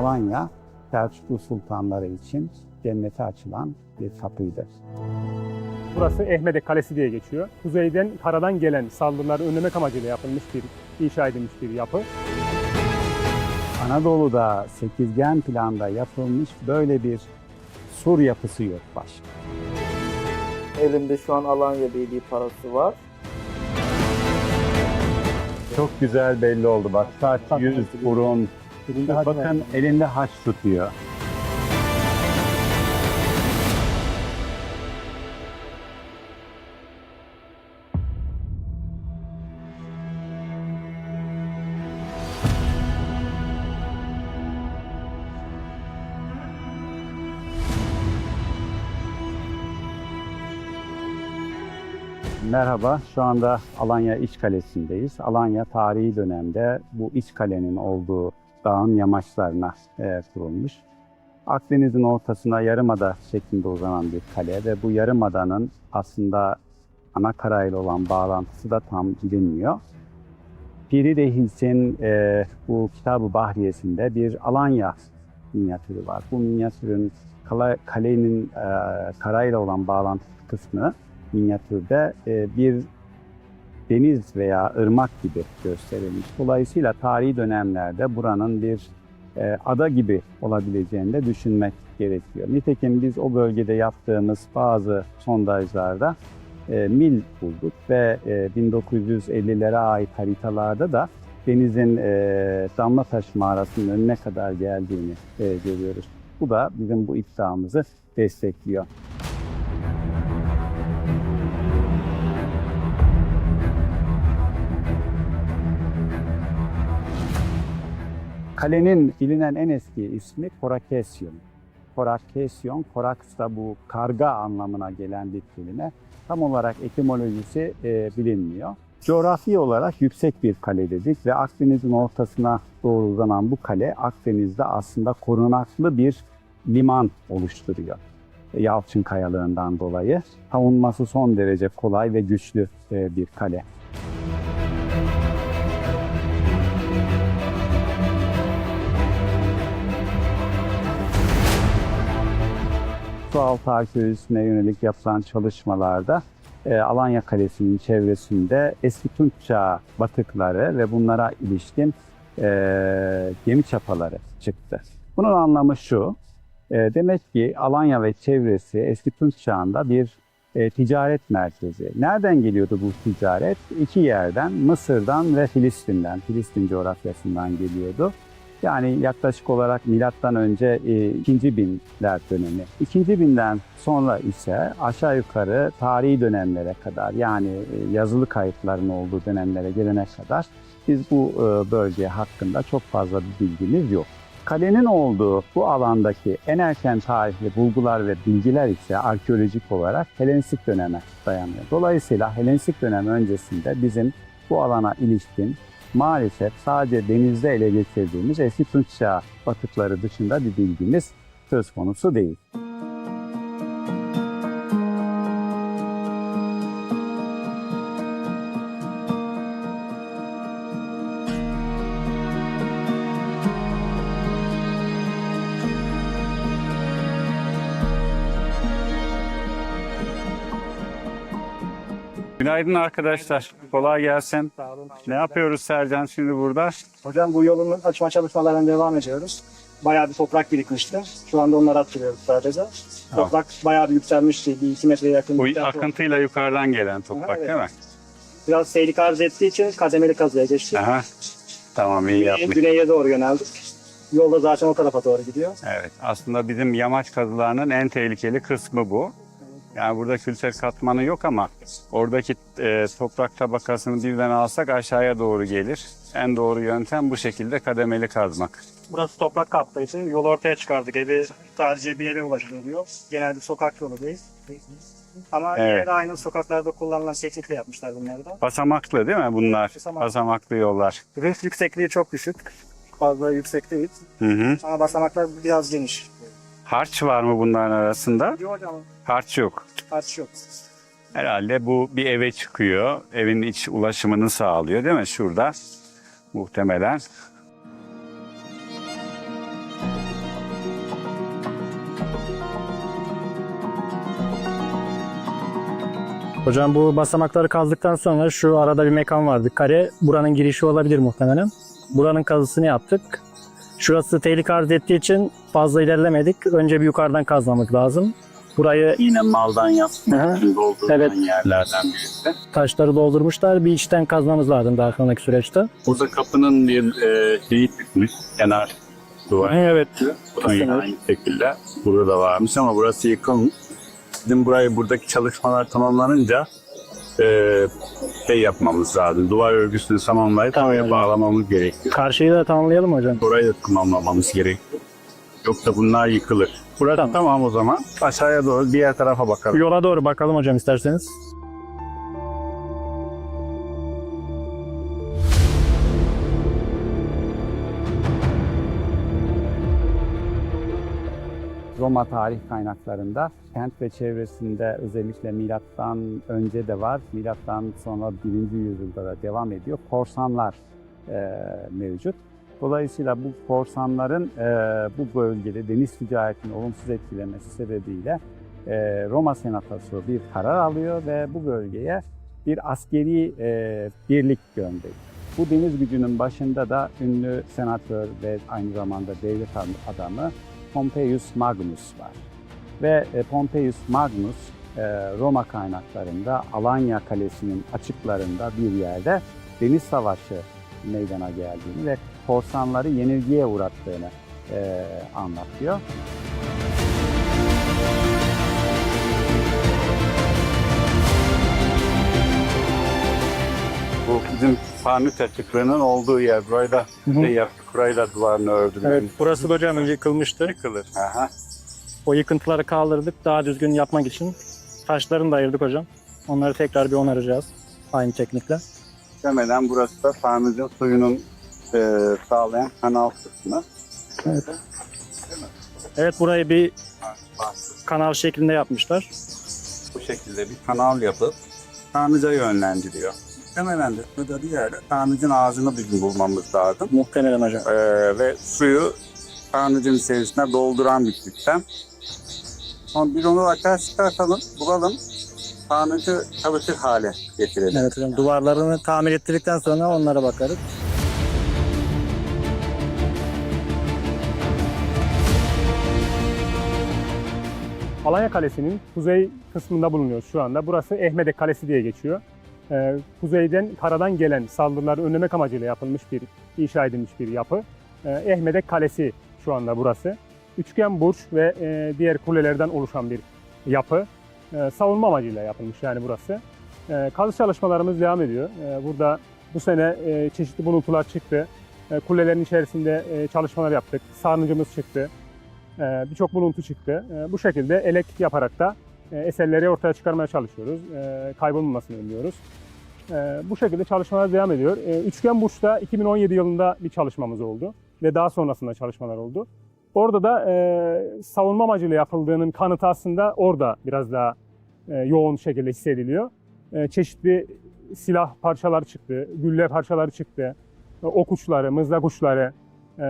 Alanya Selçuklu sultanları için cennete açılan bir kapıydı. Burası Ehmedek Kalesi diye geçiyor. Kuzeyden, karadan gelen saldırıları önlemek amacıyla yapılmış bir, inşa edilmiş bir yapı. Anadolu'da sekizgen planda yapılmış böyle bir sur yapısı yok başka. Elimde şu an Alanya Birliği parası var. Çok güzel belli oldu bak. Saç, yüz, burun. Hacı var. Bakın elinde haç tutuyor. Merhaba, şu anda Alanya İç Kalesi'ndeyiz. Alanya tarihi dönemde bu iç kalenin olduğu dağın yamaçlarına e, kurulmuş. Akdeniz'in ortasına yarımada şeklinde uzanan bir kale ve bu yarımadanın aslında ana karayla olan bağlantısı da tam bilinmiyor. Piri Reis'in e, bu Kitab-ı Bahriyesinde bir Alanya minyatürü var. Bu minyatürün kala- kalenin e, karayla olan bağlantı kısmı minyatürde e, bir deniz veya ırmak gibi gösterilmiş. Dolayısıyla tarihi dönemlerde buranın bir e, ada gibi olabileceğini de düşünmek gerekiyor. Nitekim biz o bölgede yaptığımız bazı sondajlarda e, mil bulduk ve e, 1950'lere ait haritalarda da denizin e, Damlataş mağarasının önüne kadar geldiğini e, görüyoruz. Bu da bizim bu iddiamızı destekliyor. Kalenin bilinen en eski ismi Korakesyon. Korakesyon, koraks da bu karga anlamına gelen bir kelime. Tam olarak etimolojisi e, bilinmiyor. Coğrafi olarak yüksek bir kale dedik ve Akdeniz'in ortasına doğru uzanan bu kale Akdeniz'de aslında korunaklı bir liman oluşturuyor. Yalçın Kayalığından dolayı. Savunması son derece kolay ve güçlü e, bir kale. Sualtı arkeolojisine yönelik yapılan çalışmalarda e, Alanya Kalesi'nin çevresinde eski Tunç Çağı batıkları ve bunlara ilişkin e, gemi çapaları çıktı. Bunun anlamı şu, e, demek ki Alanya ve çevresi eski Tunç Çağı'nda bir e, ticaret merkezi. Nereden geliyordu bu ticaret? İki yerden, Mısır'dan ve Filistin'den, Filistin coğrafyasından geliyordu. Yani yaklaşık olarak milattan önce e, 2. binler dönemi. 2. binden sonra ise aşağı yukarı tarihi dönemlere kadar yani e, yazılı kayıtların olduğu dönemlere gelene kadar biz bu e, bölge hakkında çok fazla bir bilgimiz yok. Kalenin olduğu bu alandaki en erken tarihli bulgular ve bilgiler ise arkeolojik olarak Helenistik döneme dayanıyor. Dolayısıyla Helenistik dönem öncesinde bizim bu alana ilişkin maalesef sadece denizde ele geçirdiğimiz eski Tunç batıkları dışında bir bilgimiz söz konusu değil. Günaydın arkadaşlar. Kolay gelsin. Sağ olun. Ne yapıyoruz Sercan şimdi burada? Hocam bu yolun açma çalışmalarına devam ediyoruz. Bayağı bir toprak birikmişti. Şu anda onları atıyoruz sadece. Toprak bayağı bir yükselmişti. Bir iki metreye yakın. Bu tarafı- akıntıyla yukarıdan gelen toprak Evet. değil mi? Biraz tehlike arz ettiği için kademeli kazıya geçtik. Aha. Tamam iyi yapmış. Güneye doğru yöneldik. Yolda zaten o tarafa doğru gidiyor. Evet aslında bizim yamaç kazılarının en tehlikeli kısmı bu. Yani burada kültür katmanı yok ama oradaki e, toprak tabakasını birden alsak aşağıya doğru gelir. En doğru yöntem bu şekilde kademeli kazmak. Burası toprak kaptaydı. Yol ortaya çıkardık. Evi sadece bir yere ulaşılıyor. Genelde sokak yolu değil. Ama Evet. yine de aynı sokaklarda kullanılan teknikle yapmışlar bunları da. Basamaklı değil mi bunlar? Basamaklı. Basamaklı yollar. Rif yüksekliği çok düşük. Fazla yüksek değil. Hı hı. Ama basamaklar biraz geniş. Harç var mı bunların arasında? Yok hocam. Harç yok. Harç yok. Herhalde bu bir eve çıkıyor. Evin iç ulaşımını sağlıyor değil mi şurada? Muhtemelen. Hocam bu basamakları kazdıktan sonra şu arada bir mekan vardı. Kare buranın girişi olabilir muhtemelen. Buranın kazısını yaptık. Şurası tehlike arz ettiği için fazla ilerlemedik. Önce bir yukarıdan kazmamız lazım. Burayı Yine maldan için doldurulan Evet. yerlerden birisi. taşları doldurmuşlar. Bir içten kazmamız lazım daha sonraki süreçte. Burada kapının bir e, şeyi bitmiş. Kenar duvar. Evet. Bu da yine aynı şekilde burada da varmış ama burası yıkılmış. Bizim burayı buradaki çalışmalar tamamlanınca e, şey yapmamız lazım. Duvar örgüsünü tamamlayıp Tamam oraya hocam. bağlamamız gerekiyor. Karşıyı da tamamlayalım hocam. Burayı da tamamlamamız gerekiyor. Yoksa bunlar yıkılır. Burada tamam o zaman. Aşağıya doğru diğer tarafa bakalım. yola doğru bakalım hocam isterseniz. Roma tarih kaynaklarında kent ve çevresinde özellikle milattan önce de var, milattan sonra 1. yüzyılda da devam ediyor. Korsanlar e, mevcut. Dolayısıyla bu korsanların e, bu bölgede deniz ticaretini olumsuz etkilemesi sebebiyle e, Roma Senatosu bir karar alıyor ve bu bölgeye bir askeri e, birlik gönderiyor. Bu deniz gücünün başında da ünlü senatör ve aynı zamanda devlet adamı Pompeius Magnus var. Ve e, Pompeius Magnus e, Roma kaynaklarında Alanya Kalesi'nin açıklarında bir yerde deniz savaşı meydana geldiğini ve korsanları yenilgiye uğrattığını e, anlatıyor. Bizim Farnut açıklığının olduğu yer. Burayı da hı. şey yaptık, burayı da duvarını ördük. Evet, burası da hocam yıkılmıştı. Yıkılır. Aha. O yıkıntıları kaldırdık daha düzgün yapmak için. Taşlarını da ayırdık hocam. Onları tekrar bir onaracağız. Aynı teknikle. Muhtemelen burası da Farnut'un suyunun e, sağlayan kanal kısmı. Evet. Evet burayı bir kanal şeklinde yapmışlar. Bu şekilde bir kanal yapıp Tanrıca yönlendiriyor. Muhtemelen de bir yerde Tanrıcın ağzını bizim bulmamız lazım. Muhtemelen hocam. Ee, ve suyu Tanrıcın içerisine dolduran bir sistem. Sonra biz onu açar çıkartalım, bulalım. Tanrıcı çalışır hale getirelim. Evet hocam. Duvarlarını tamir ettirdikten sonra onlara bakarız. Alanya Kalesi'nin kuzey kısmında bulunuyoruz şu anda. Burası Ehmedek Kalesi diye geçiyor. Ee, kuzeyden, karadan gelen saldırıları önlemek amacıyla yapılmış bir, inşa edilmiş bir yapı. Ee, Ehmedek Kalesi şu anda burası. Üçgen burç ve e, diğer kulelerden oluşan bir yapı. Ee, savunma amacıyla yapılmış yani burası. Kazı çalışmalarımız devam ediyor. Burada bu sene e, çeşitli buluntular çıktı. Kulelerin içerisinde e, çalışmalar yaptık. Sarnıcımız çıktı. Ee, birçok buluntu çıktı. Bu şekilde elek yaparak da e, eserleri ortaya çıkarmaya çalışıyoruz. Ee, kaybolmamasını önlüyoruz. Ee, bu şekilde çalışmalar devam ediyor. Üçgen Burç'ta 2017 yılında bir çalışmamız oldu ve daha sonrasında çalışmalar oldu. Orada da e, savunma amacıyla yapıldığının kanıtı aslında orada biraz daha e, yoğun şekilde hissediliyor. E, çeşitli silah parçaları çıktı, gülle parçaları çıktı, e, ok uçları, mızrak uçları, e,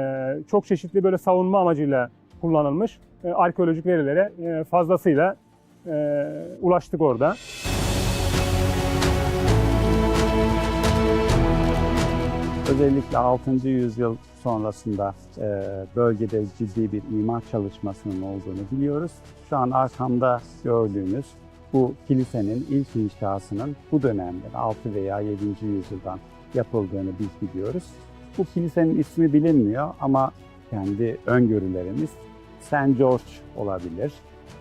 çok çeşitli böyle savunma amacıyla kullanılmış e, arkeolojik verilere e, fazlasıyla e, ulaştık orada. Özellikle 6. yüzyıl sonrasında e, bölgede ciddi bir imar çalışmasının olduğunu biliyoruz. Şu an arkamda gördüğünüz bu kilisenin ilk inşasının bu dönemde 6 veya 7. yüzyıldan yapıldığını biz biliyoruz. Bu kilisenin ismi bilinmiyor ama kendi öngörülerimiz St. George olabilir,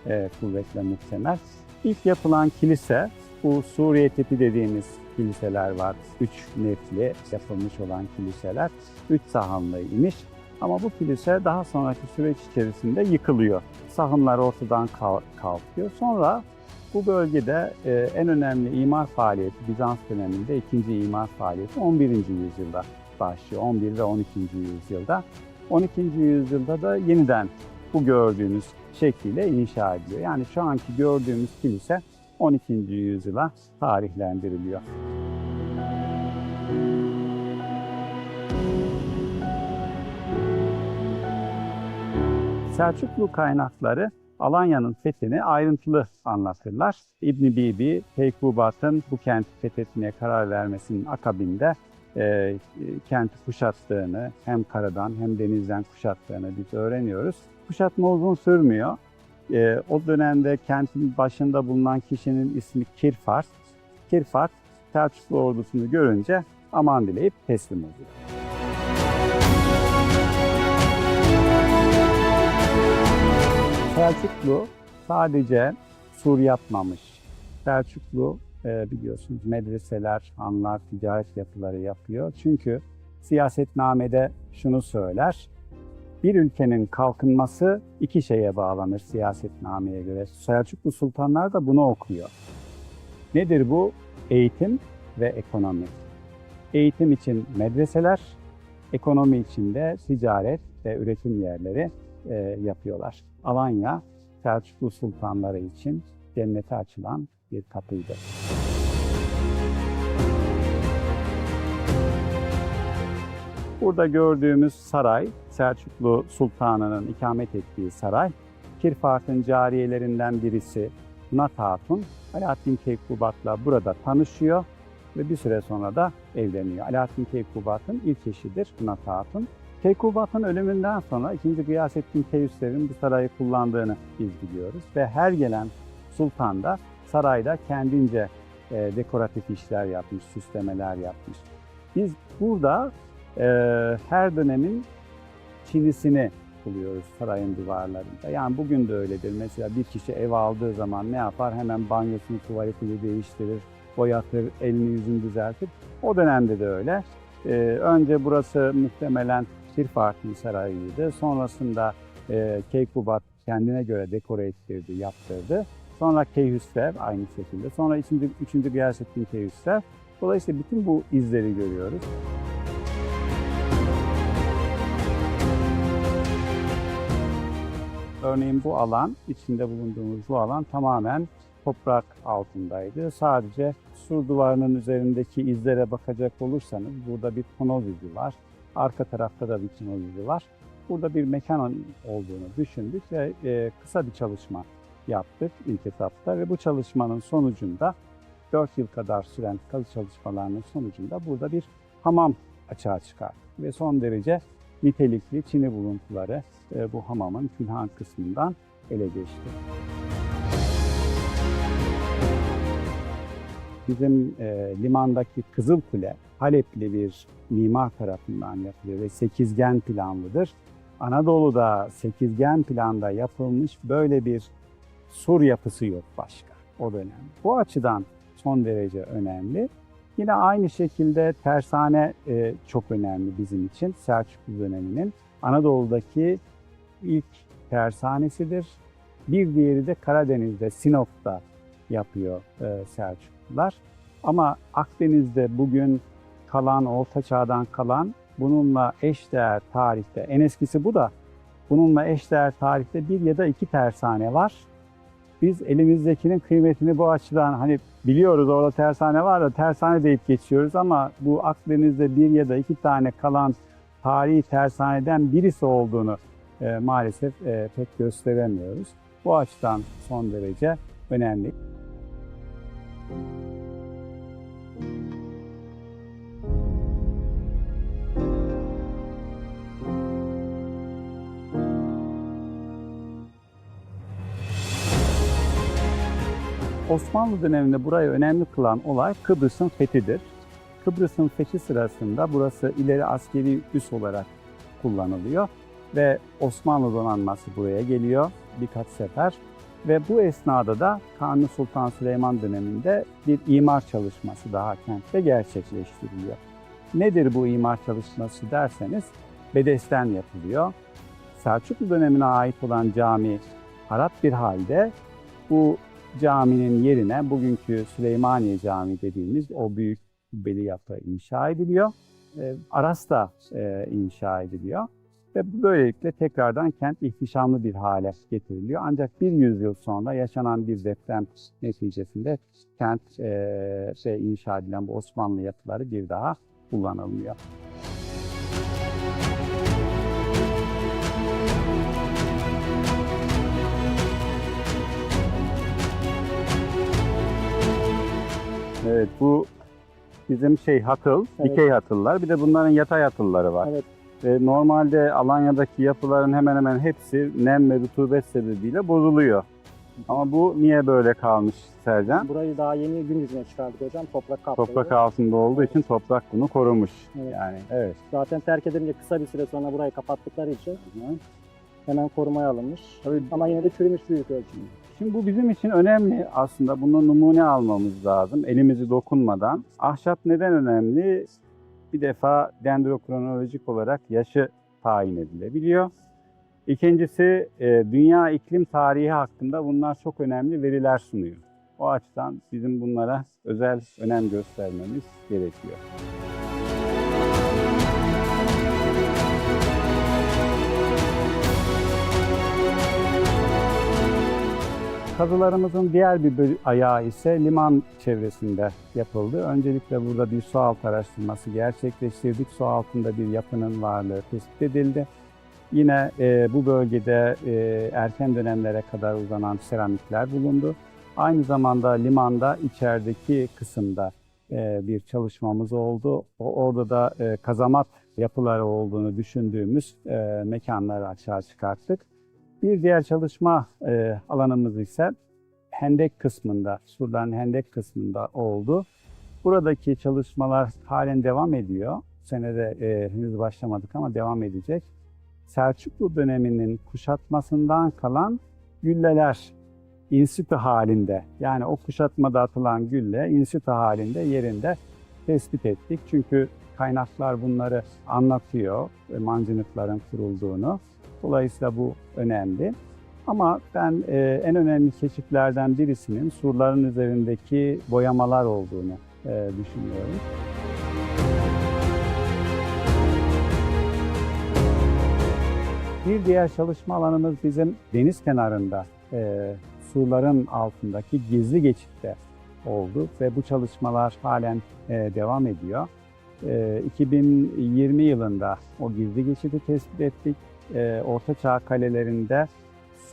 e, kuvvetle muhtemel. İlk yapılan kilise bu Suriye tipi dediğimiz kiliseler var. Üç nefli yapılmış olan kiliseler. Üç sahanlı imiş. Ama bu kilise daha sonraki süreç içerisinde yıkılıyor. Sahınlar ortadan kal- kalkıyor. Sonra bu bölgede e, en önemli imar faaliyeti Bizans döneminde ikinci imar faaliyeti 11. yüzyılda başlıyor. 11 ve 12. yüzyılda. 12. yüzyılda da yeniden bu gördüğünüz şekliyle inşa ediliyor. Yani şu anki gördüğümüz kilise 12. yüzyıla tarihlendiriliyor. Selçuklu kaynakları Alanya'nın fethini ayrıntılı anlatırlar. İbn Bibi, Keykubat'ın bu kenti fethetmeye karar vermesinin akabinde e, kenti kuşattığını, hem karadan hem denizden kuşattığını biz öğreniyoruz. Kuşatma uzun sürmüyor. E, o dönemde kentin başında bulunan kişinin ismi Kirfart. Kirfart, Selçuklu ordusunu görünce aman dileyip teslim oluyor. Selçuklu sadece sur yapmamış. Selçuklu e, biliyorsunuz medreseler, hanlar, ticaret yapıları yapıyor. Çünkü siyasetnamede şunu söyler. Bir ülkenin kalkınması iki şeye bağlanır siyasetnameye göre. Selçuklu sultanlar da bunu okuyor. Nedir bu? Eğitim ve ekonomi. Eğitim için medreseler, ekonomi için de ticaret ve üretim yerleri e, yapıyorlar. Alanya Selçuklu sultanları için cennete açılan bir kapıydı. Burada gördüğümüz saray Selçuklu sultanının ikamet ettiği saray. Kirfat'ın cariyelerinden birisi Nat Hatun Alaaddin Keykubat'la burada tanışıyor ve bir süre sonra da evleniyor. Alaaddin Keykubat'ın ilk eşidir Nat Hatun. Keykubat'ın ölümünden sonra 2. Gıyasettin Keyhüsrev'in bu sarayı kullandığını biz biliyoruz ve her gelen sultan da sarayda kendince e, dekoratif işler yapmış, süslemeler yapmış. Biz burada e, her dönemin çinisini buluyoruz sarayın duvarlarında. Yani bugün de öyledir. Mesela bir kişi ev aldığı zaman ne yapar? Hemen banyosunu, tuvaletini değiştirir, boyatır, elini yüzünü düzeltir. O dönemde de öyle. E, önce burası muhtemelen Kirfat'ın sarayıydı. Sonrasında e, Keykubat kendine göre dekore ettirdi, yaptırdı. Sonra Keyhüsrev aynı şekilde. Sonra 3. 3. Gıyasettin Keyhüsrev. Dolayısıyla bütün bu izleri görüyoruz. Örneğin bu alan, içinde bulunduğumuz bu alan tamamen toprak altındaydı. Sadece sur duvarının üzerindeki izlere bakacak olursanız burada bir tonoz izi var. Arka tarafta da bir tonoz izi var. Burada bir mekan olduğunu düşündük ve e, kısa bir çalışma yaptık ilk etapta ve bu çalışmanın sonucunda 4 yıl kadar süren kazı çalışmalarının sonucunda burada bir hamam açığa çıkarttık ve son derece nitelikli çini buluntuları e, bu hamamın külhan kısmından ele geçti. Bizim e, limandaki Kızıl Kule Halepli bir mimar tarafından yapılıyor ve sekizgen planlıdır. Anadolu'da sekizgen planda yapılmış böyle bir sur yapısı yok başka o dönem. Bu açıdan son derece önemli. Yine aynı şekilde tersane e, çok önemli bizim için Selçuklu döneminin. Anadolu'daki ilk tersanesidir. Bir diğeri de Karadeniz'de, Sinop'ta yapıyor e, Selçuklular. Ama Akdeniz'de bugün kalan, Orta Çağ'dan kalan bununla eşdeğer tarihte, en eskisi bu da bununla eşdeğer tarihte bir ya da iki tersane var. Biz elimizdekinin kıymetini bu açıdan hani biliyoruz orada tersane var da tersane deyip geçiyoruz ama bu Akdeniz'de bir ya da iki tane kalan tarihi tersaneden birisi olduğunu e, maalesef e, pek gösteremiyoruz. Bu açıdan son derece önemli. Osmanlı döneminde burayı önemli kılan olay Kıbrıs'ın fethidir. Kıbrıs'ın fethi sırasında burası ileri askeri üs olarak kullanılıyor ve Osmanlı donanması buraya geliyor birkaç sefer ve bu esnada da Kanuni Sultan Süleyman döneminde bir imar çalışması daha kentte gerçekleştiriliyor. Nedir bu imar çalışması derseniz bedesten yapılıyor. Selçuklu dönemine ait olan cami harap bir halde bu caminin yerine bugünkü Süleymaniye Camii dediğimiz o büyük kubbeli yapı inşa ediliyor. E, Aras da e, inşa ediliyor. Ve böylelikle tekrardan kent ihtişamlı bir hale getiriliyor. Ancak bir yüzyıl sonra yaşanan bir deprem neticesinde kent e, şey inşa edilen bu Osmanlı yapıları bir daha kullanılmıyor. Evet bu bizim şey hatıl, Evet. dikey hatıllar. Bir de bunların yatay hatılları var. Evet. Ve normalde Alanya'daki yapıların hemen hemen hepsi nem ve rutubet sebebiyle bozuluyor. Ama bu niye böyle kalmış Sercan? Burayı daha yeni gün yüzüne çıkardık hocam. Toprak kapladı. Toprak altında olduğu için toprak bunu korumuş. Evet. Yani evet. Zaten terk edilince kısa bir süre sonra burayı kapattıkları için hemen korumaya alınmış. Tabii Ama yine de çürümüş büyük ölçüde. Şimdi bu bizim için önemli aslında. Bunun numune almamız lazım elimizi dokunmadan. Ahşap neden önemli? Bir defa dendrokronolojik olarak yaşı tayin edilebiliyor. İkincisi e, dünya iklim tarihi hakkında bunlar çok önemli veriler sunuyor. O açıdan bizim bunlara özel önem göstermemiz gerekiyor. Kazılarımızın diğer bir ayağı ise liman çevresinde yapıldı. Öncelikle burada bir sualtı araştırması gerçekleştirdik. Su altında bir yapının varlığı tespit edildi. Yine e, bu bölgede e, erken dönemlere kadar uzanan seramikler bulundu. Aynı zamanda limanda içerideki kısımda e, bir çalışmamız oldu. O, orada da e, kazamat yapıları olduğunu düşündüğümüz e, mekanları açığa çıkarttık. Bir diğer çalışma e, alanımız ise hendek kısmında, surların hendek kısmında oldu. Buradaki çalışmalar halen devam ediyor. Bu sene de e, henüz başlamadık ama devam edecek. Selçuklu döneminin kuşatmasından kalan gülleler in situ halinde yani o kuşatmada atılan gülle in situ halinde yerinde tespit ettik. Çünkü kaynaklar bunları anlatıyor, e, mancınıkların kurulduğunu. Dolayısıyla bu önemli. Ama ben e, en önemli keşiflerden birisinin surların üzerindeki boyamalar olduğunu e, düşünüyorum. Bir diğer çalışma alanımız bizim deniz kenarında e, surların altındaki gizli geçitte oldu ve bu çalışmalar halen e, devam ediyor. E, 2020 yılında o gizli geçidi tespit ettik. E, Orta Çağ kalelerinde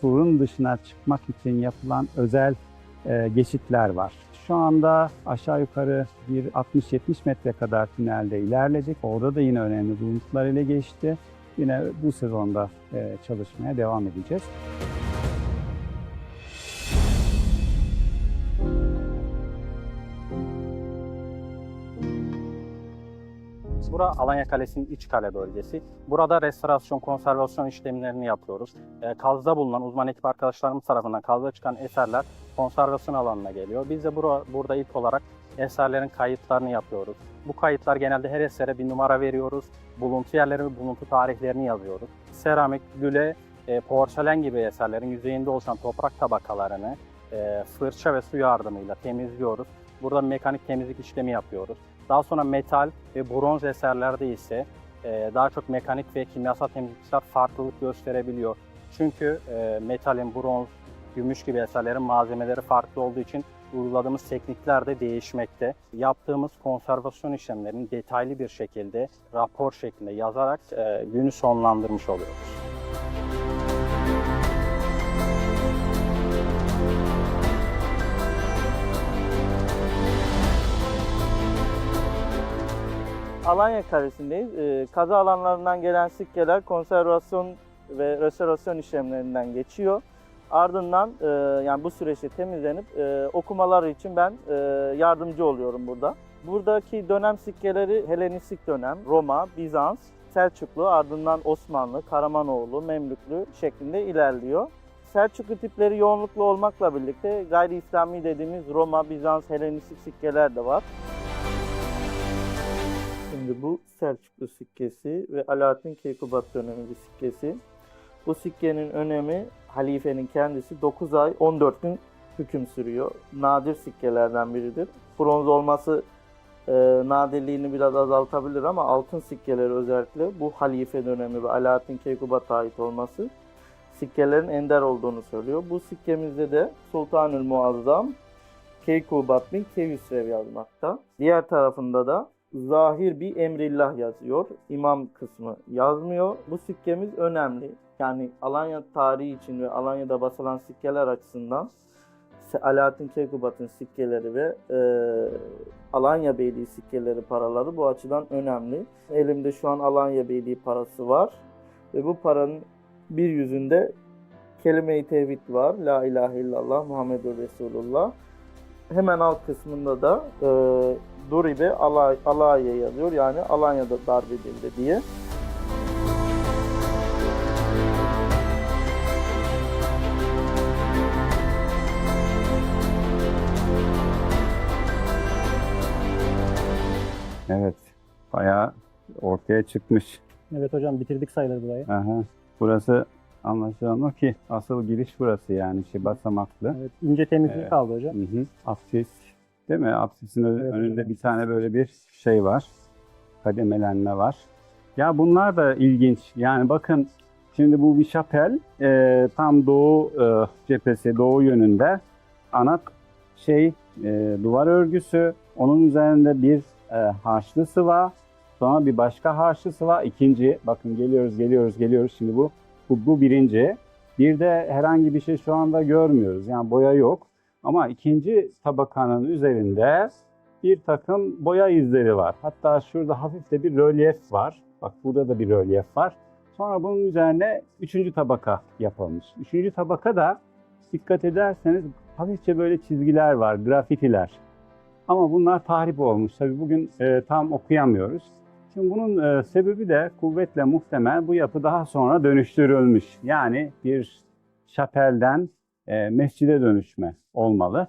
surun dışına çıkmak için yapılan özel e, geçitler var. Şu anda aşağı yukarı bir 60-70 metre kadar tünelde ilerledik. Orada da yine önemli buluntular ile geçti. Yine bu sezonda e, çalışmaya devam edeceğiz. Bura Alanya Kalesi'nin iç kale bölgesi. Burada restorasyon, konservasyon işlemlerini yapıyoruz. E, Kazda bulunan uzman ekip arkadaşlarımız tarafından kazda çıkan eserler konservasyon alanına geliyor. Biz de bura, burada ilk olarak eserlerin kayıtlarını yapıyoruz. Bu kayıtlar genelde her esere bir numara veriyoruz. Buluntu yerleri ve buluntu tarihlerini yazıyoruz. Seramik, güle, e, porselen gibi eserlerin yüzeyinde oluşan toprak tabakalarını e, fırça ve su yardımıyla temizliyoruz. Burada mekanik temizlik işlemi yapıyoruz. Daha sonra metal ve bronz eserlerde ise e, daha çok mekanik ve kimyasal temizlikler farklılık gösterebiliyor. Çünkü e, metalin, bronz, gümüş gibi eserlerin malzemeleri farklı olduğu için uyguladığımız teknikler de değişmekte. Yaptığımız konservasyon işlemlerini detaylı bir şekilde rapor şeklinde yazarak e, günü sonlandırmış oluyoruz. Alanya Kalesi'ndeyiz. Ee, kaza alanlarından gelen sikkeler konservasyon ve restorasyon işlemlerinden geçiyor. Ardından e, yani bu süreçte temizlenip e, okumaları için ben e, yardımcı oluyorum burada. Buradaki dönem sikkeleri Helenistik dönem, Roma, Bizans, Selçuklu, ardından Osmanlı, Karamanoğlu, Memlüklü şeklinde ilerliyor. Selçuklu tipleri yoğunluklu olmakla birlikte gayri İslami dediğimiz Roma, Bizans, Helenistik sikkeler de var. Şimdi bu Selçuklu sikkesi ve Alaaddin Keykubat dönemi sikkesi. Bu sikkenin önemi halifenin kendisi 9 ay 14 gün hüküm sürüyor. Nadir sikkelerden biridir. Bronz olması e, nadirliğini biraz azaltabilir ama altın sikkeleri özellikle bu halife dönemi ve Alaaddin Keykubat'a ait olması sikkelerin ender olduğunu söylüyor. Bu sikkemizde de Sultanül Muazzam Keykubat bin Keyhüsrev yazmakta. Diğer tarafında da zahir bir emrillah yazıyor. İmam kısmı yazmıyor. Bu sikkemiz önemli. Yani Alanya tarihi için ve Alanya'da basılan sikkeler açısından Alaaddin Keykubat'ın sikkeleri ve e, Alanya Beyliği sikkeleri paraları bu açıdan önemli. Elimde şu an Alanya Beyliği parası var ve bu paranın bir yüzünde kelime-i tevhid var. La ilahe illallah Muhammedur Resulullah. Hemen alt kısmında da e, Duribe Alay, Alaya yazıyor. Yani Alanya'da darp edildi diye. Evet. Bayağı ortaya çıkmış. Evet hocam bitirdik sayılır burayı. Aha. Burası anlaşılan o ki asıl giriş burası yani şey basamaklı. Evet, ince temizliği Evet. kaldı hocam. Hı hı. Apsis değil mi? Apsisin Evet, önünde bir tane böyle bir şey var. Kademelenme var. Ya bunlar da ilginç. Yani bakın şimdi bu bir şapel e, tam doğu e, cephesi doğu yönünde ana şey e, duvar örgüsü onun üzerinde bir e, harçlı sıva sonra bir başka harçlı sıva ikinci bakın geliyoruz geliyoruz geliyoruz şimdi bu bu, bu birinci bir de herhangi bir şey şu anda görmüyoruz yani boya yok ama ikinci tabakanın üzerinde bir takım boya izleri var. Hatta şurada hafif de bir rölyef var. Bak burada da bir rölyef var. Sonra bunun üzerine üçüncü tabaka yapılmış. Üçüncü tabaka da dikkat ederseniz hafifçe böyle çizgiler var, grafitiler. Ama bunlar tahrip olmuş. Tabii bugün e, tam okuyamıyoruz. Şimdi bunun e, sebebi de kuvvetle muhtemel bu yapı daha sonra dönüştürülmüş. Yani bir şapelden e, mescide dönüşme olmalı.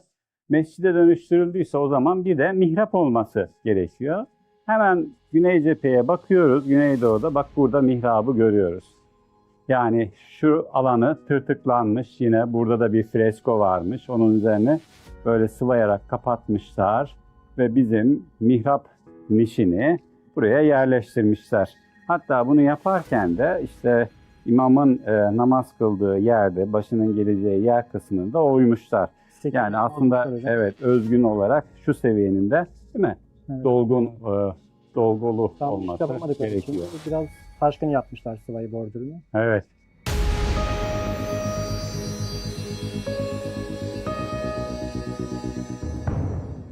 Mescide dönüştürüldüyse o zaman bir de mihrap olması gerekiyor. Hemen güney cepheye bakıyoruz. Güneydoğu'da bak burada mihrabı görüyoruz. Yani şu alanı tırtıklanmış. Yine burada da bir fresko varmış. Onun üzerine böyle sıvayarak kapatmışlar. Ve bizim mihrap nişini buraya yerleştirmişler. Hatta bunu yaparken de işte imamın e, namaz kıldığı yerde, başının geleceği yer kısmında oymuşlar. Sekiz- Yani aslında evet özgün olarak şu seviyenin de değil mi? Evet. Dolgun, e, dolgulu Tam olması gerekiyor. Biraz taşkın yapmışlar sıvayı bordürünü. Evet.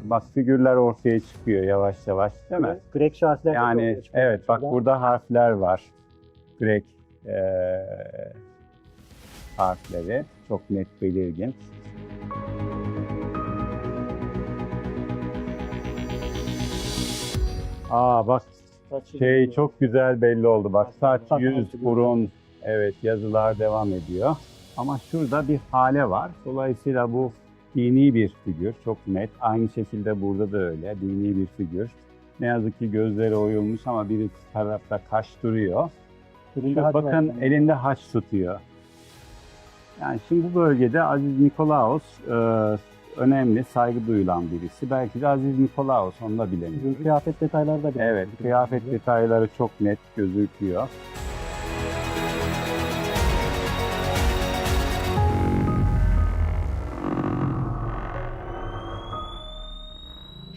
Bak figürler ortaya çıkıyor yavaş yavaş değil mi? Grek şahsiler Yani evet bak burada harfler var. Grek eee, harfleri çok net belirgin. Aa bak Saçı şey çok güzel belli oldu. Bak saç, yüz, burun evet yazılar devam ediyor. Ama şurada bir hale var. Dolayısıyla bu dini bir figür. Çok net. Aynı şekilde burada da öyle. Dini bir figür. Ne yazık ki gözleri oyulmuş ama bir tarafta kaş duruyor. Birinde Şu hacı var. bakın elinde haç tutuyor. Yani şimdi bu bölgede Aziz Nikolaos e, önemli, saygı duyulan birisi. Belki de Aziz Nikolaos, onu da bilemiyoruz. Kıyafet detayları da biraz. Evet, kıyafet detayları çok net gözüküyor.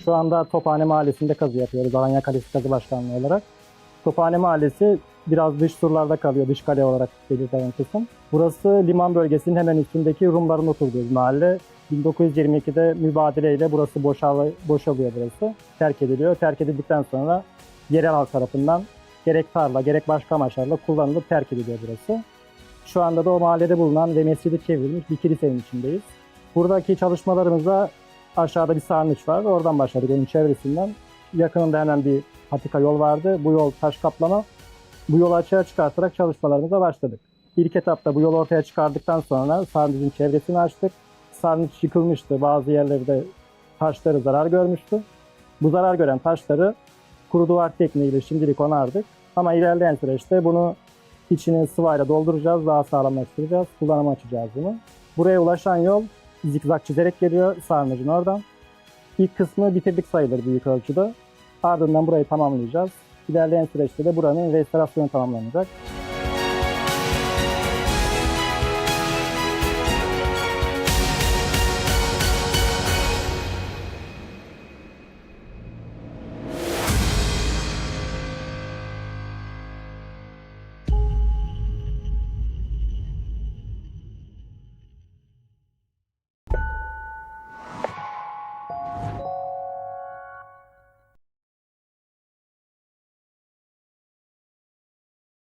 Şu anda Tophane Mahallesi'nde kazı yapıyoruz. Alanya Kalesi Kazı Başkanlığı olarak. Tophane Mahallesi biraz dış surlarda kalıyor, dış kale olarak belirtilen kısım. Burası liman bölgesinin hemen üstündeki Rumların oturduğu mahalle. 1922'de mübadeleyle burası boşal boşalıyor burası. Terk ediliyor. Terk edildikten sonra yerel halk tarafından gerek tarla gerek başka amaçlarla kullanılıp terk ediliyor burası. Şu anda da o mahallede bulunan ve mescidi çevrilmiş bir kilisenin içindeyiz. Buradaki çalışmalarımızda aşağıda bir sarnıç var. Oradan başladık onun çevresinden. Yakınında hemen bir patika yol vardı. Bu yol taş kaplama. Bu yolu açığa çıkartarak çalışmalarımıza başladık. İlk etapta bu yolu ortaya çıkardıktan sonra sarnıcın çevresini açtık. Sarnıç yıkılmıştı. Bazı yerlerde taşları zarar görmüştü. Bu zarar gören taşları kuru duvar tekniğiyle şimdilik onardık. Ama ilerleyen süreçte bunu içine sıvayla dolduracağız. Daha sağlamlaştıracağız. Kullanıma açacağız bunu. Buraya ulaşan yol zikzak çizerek geliyor sarnıcın oradan. İlk kısmı bitirdik sayılır büyük ölçüde. Ardından burayı tamamlayacağız. İlerleyen süreçte de buranın restorasyonu tamamlanacak.